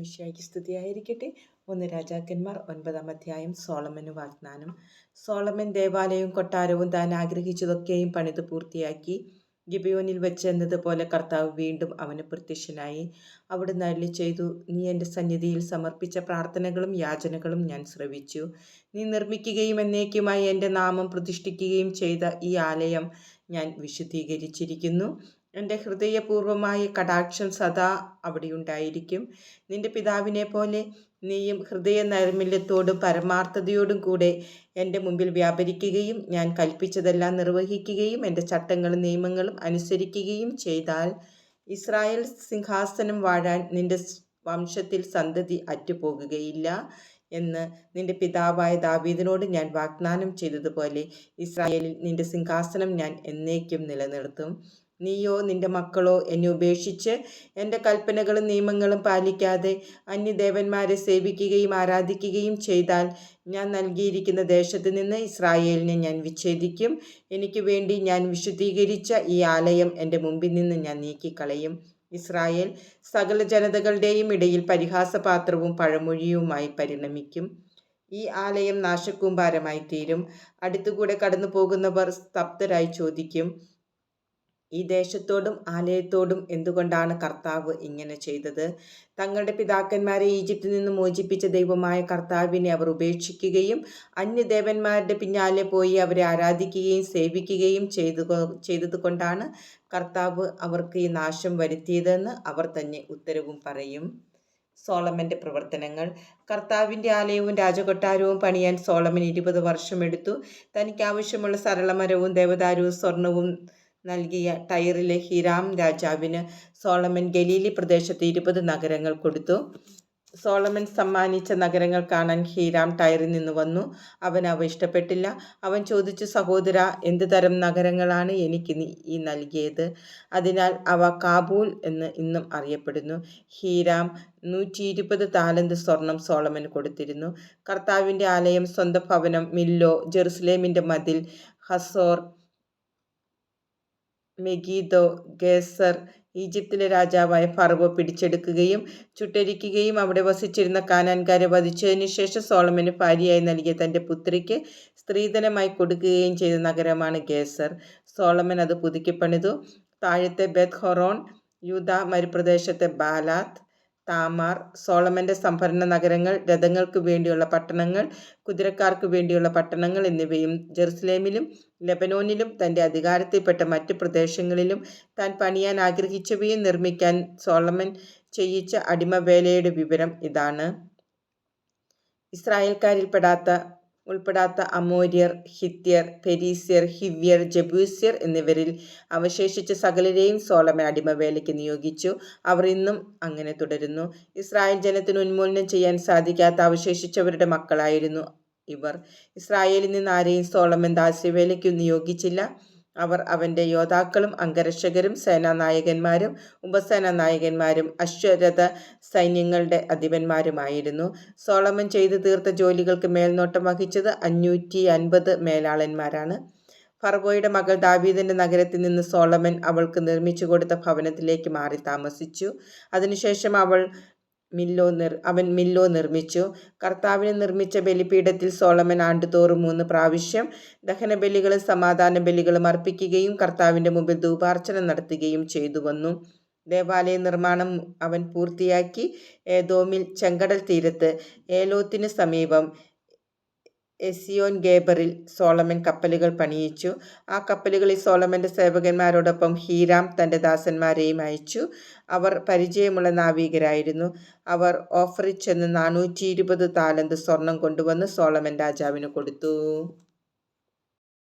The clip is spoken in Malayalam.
മിശിഹായ്ക്ക് സ്തുതിയായിരിക്കട്ടെ. ഒന്ന് രാജാക്കന്മാർ ഒൻപതാം അധ്യായം സോളമന് വാഗ്ദാനം. സോളമൻ ദേവാലയവും കൊട്ടാരവും താൻ ആഗ്രഹിച്ചതൊക്കെയും പണിത് പൂർത്തിയാക്കി. ഗിബിയോനിൽ വെച്ച് എന്നതുപോലെ കർത്താവ് വീണ്ടും അവന് പ്രത്യക്ഷനായി. അവിടെ നല്ല ചെയ്തു നീ എന്റെ സന്നിധിയിൽ സമർപ്പിച്ച പ്രാർത്ഥനകളും യാചനകളും ഞാൻ ശ്രവിച്ചു. നീ നിർമ്മിക്കുകയും എന്നേക്കുമായി എന്റെ നാമം പ്രതിഷ്ഠിക്കുകയും ചെയ്ത ഈ ആലയം ഞാൻ വിശുദ്ധീകരിച്ചിരിക്കുന്നു. എന്റെ ഹൃദയപൂർവമായ കടാക്ഷം സദാ അവിടെയുണ്ടായിരിക്കും. നിന്റെ പിതാവിനെ പോലെ നീയും ഹൃദയ നൈർമല്യത്തോടും പരമാർത്ഥതയോടും കൂടെ എന്റെ മുമ്പിൽ വ്യാപരിക്കുകയും ഞാൻ കൽപ്പിച്ചതെല്ലാം നിർവഹിക്കുകയും എന്റെ ചട്ടങ്ങളും നിയമങ്ങളും അനുസരിക്കുകയും ചെയ്താൽ ഇസ്രായേൽ സിംഹാസനം വാഴാൻ നിന്റെ വംശത്തിൽ സന്തതി അറ്റുപോകുകയില്ല എന്ന് നിന്റെ പിതാവായ ദാവീദിനോട് ഞാൻ വാഗ്ദാനം ചെയ്തതുപോലെ ഇസ്രായേലിൽ നിന്റെ സിംഹാസനം ഞാൻ എന്നേക്കും നിലനിർത്തും. നീയോ നിന്റെ മക്കളോ എന്നെ ഉപേക്ഷിച്ച് എന്റെ കൽപ്പനകളും നിയമങ്ങളും പാലിക്കാതെ അന്യദേവന്മാരെ സേവിക്കുകയും ആരാധിക്കുകയും ചെയ്താൽ ഞാൻ നൽകിയിരിക്കുന്ന ദേശത്ത് നിന്ന് ഇസ്രായേലിനെ ഞാൻ വിച്ഛേദിക്കും. എനിക്ക് വേണ്ടി ഞാൻ വിശുദ്ധീകരിച്ച ഈ ആലയം എന്റെ മുമ്പിൽ നിന്ന് ഞാൻ നീക്കിക്കളയും. ഇസ്രായേൽ സകല ജനതകളുടെയും ഇടയിൽ പരിഹാസപാത്രവും പഴമൊഴിയുമായി പരിണമിക്കും. ഈ ആലയം നാശക്കൂമ്പാരമായി തീരും അടുത്തുകൂടെ കടന്നു പോകുന്നവർ സ്തബ്ധരായി ചോദിക്കും. ഈ ദേശത്തോടും ആലയത്തോടും എന്തുകൊണ്ടാണ് കർത്താവ് ഇങ്ങനെ ചെയ്തത്? തങ്ങളുടെ പിതാക്കന്മാരെ ഈജിപ്തിൽ നിന്ന് മോചിപ്പിച്ച ദൈവമായ കർത്താവിനെ അവർ ഉപേക്ഷിക്കുകയും അന്യദേവന്മാരുടെ പിന്നാലെ പോയി അവരെ ആരാധിക്കുകയും സേവിക്കുകയും ചെയ്തു ചെയ്തതുകൊണ്ടാണ് കർത്താവ് അവർക്ക് ഈ നാശം വരുത്തിയതെന്ന് അവർ തന്നെ ഉത്തരവും പറയും. സോളമന്റെ പ്രവർത്തനങ്ങൾ. കർത്താവിന്റെ ആലയവും രാജകൊട്ടാരവും പണിയാൻ സോളമൻ ഇരുപത് വർഷമെടുത്തു. തനിക്ക് ആവശ്യമുള്ള സരളമരവും ദേവദാരവും സ്വർണവും നൽകിയ ടൈറിലെ ഹിരാം രാജാവിന് സോളമൻ ഗലീലി പ്രദേശത്ത് ഇരുപത് നഗരങ്ങൾ കൊടുത്തു. സോളമൻ സമ്മാനിച്ച നഗരങ്ങൾ കാണാൻ ഹീരാം ടയറിൽ നിന്ന് വന്നു. അവൻ അവ ഇഷ്ടപ്പെട്ടില്ല. അവൻ ചോദിച്ചു സഹോദര എന്ത് തരം നഗരങ്ങളാണ് എനിക്ക് ഈ നൽകിയത്? അതിനാൽ അവ കാബൂൽ എന്ന് ഇന്നും അറിയപ്പെടുന്നു ഹീരാം നൂറ്റി ഇരുപത് താലന്ത് സ്വർണം സോളമൻ കൊടുത്തിരുന്നു. കർത്താവിന്റെ ആലയം സ്വന്തം ഭവനം മില്ലോ ജെറുസലേമിന്റെ മതിൽ ഹസോർ മെഗീദോ ഗേസർ ഈജിപ്തിലെ രാജാവായ ഫറവോ പിടിച്ചെടുക്കുകയും ചുട്ടരിക്കുകയും അവിടെ വസിച്ചിരുന്ന കാനാൻകാരെ വധിച്ചതിനു ശേഷം സോളമന് ഭാര്യയായി നൽകിയ തന്റെ പുത്രിക്ക് സ്ത്രീധനമായി കൊടുക്കുകയും ചെയ്ത നഗരമാണ് ഗേസർ. സോളമൻ അത് പുതുക്കി പണിതു താഴത്തെ ബെത് ഹൊറോൺ യൂത മരുപ്രദേശത്തെ ബാലാത്ത് താമാർ സോളമന്റെ സംഭരണ നഗരങ്ങൾ രഥങ്ങൾക്ക് വേണ്ടിയുള്ള പട്ടണങ്ങൾ കുതിരക്കാർക്ക് വേണ്ടിയുള്ള പട്ടണങ്ങൾ എന്നിവയും ജെറുസലേമിലും ലെബനോനിലും തന്റെ അധികാരത്തിൽപ്പെട്ട മറ്റ് പ്രദേശങ്ങളിലും താൻ പണിയാൻ ആഗ്രഹിച്ചവയും നിർമ്മിക്കാൻ സോളമൻ ചെയ്യിച്ച അടിമവേലയുടെ വിവരം ഇതാണ്. ഇസ്രായേൽക്കാരിൽപ്പെടാത്ത ഉൾപ്പെടാത്ത അമോര്യർ ഹിത്യർ പെരീസ്യർ ഹിവ്യർ ജബൂസ്യർ എന്നിവരിൽ അവശേഷിച്ച സകലരെയും സോളമൻ അടിമവേലയ്ക്ക് നിയോഗിച്ചു. അവർ ഇന്നും അങ്ങനെ തുടരുന്നു. ഇസ്രായേൽ ജനത്തിന് ഉന്മൂലനം ചെയ്യാൻ സാധിക്കാത്ത അവശേഷിച്ചവരുടെ മക്കളായിരുന്നു ഇവർ. ഇസ്രായേലിൽ നിന്ന് ആരെയും സോളമൻ ദാസ്യവേലയ്ക്ക് നിയോഗിച്ചില്ല. അവർ അവന്റെ യോദ്ധാക്കളും അംഗരക്ഷകരും സേനാനായകന്മാരും ഉപസേനാനായകന്മാരും അശ്വരഥ സൈന്യങ്ങളുടെ അധിപന്മാരുമായിരുന്നു. സോളമൻ ചെയ്തു തീർത്ത ജോലികൾക്ക് മേൽനോട്ടം വഹിച്ചത് അഞ്ഞൂറ്റി അൻപത് മേലാളന്മാരാണ്. ഫർവോയുടെ മകൾ ദാവീദിന്റെ നഗരത്തിൽ നിന്ന് സോളമൻ അവൾക്ക് നിർമ്മിച്ചു കൊടുത്ത ഭവനത്തിലേക്ക് മാറി താമസിച്ചു. അതിനുശേഷം അവൾ മില്ലോ നിർ അവൻ മില്ലോ നിർമ്മിച്ചു. കർത്താവിന് നിർമ്മിച്ച ബലിപീഠത്തിൽ സോളമൻ ആണ്ടുതോറും മൂന്ന് പ്രാവശ്യം ദഹനബലികളും സമാധാന ബലികളും അർപ്പിക്കുകയും കർത്താവിന്റെ മുമ്പിൽ ധൂപാർച്ചന നടത്തുകയും ചെയ്തു വന്നു. ദേവാലയ നിർമ്മാണം അവൻ പൂർത്തിയാക്കി. ഏതോമിൽ ചെങ്കടൽ തീരത്ത് ഏലോത്തിന് സമീപം എസിയോൻ ഗേബറിൽ സോളമൻ കപ്പലുകൾ പണിയിച്ചു. ആ കപ്പലുകളിൽ സോളമന്റെ സേവകന്മാരോടൊപ്പം ഹീരാം തന്റെ ദാസന്മാരെയും അയച്ചു. അവർ പരിചയമുള്ള നാവികരായിരുന്നു. അവർ ഓഫറിൽ ചെന്ന് നാനൂറ്റി ഇരുപത് താലന്ത് സ്വർണം കൊണ്ടുവന്ന് സോളമൻ രാജാവിന് കൊടുത്തു.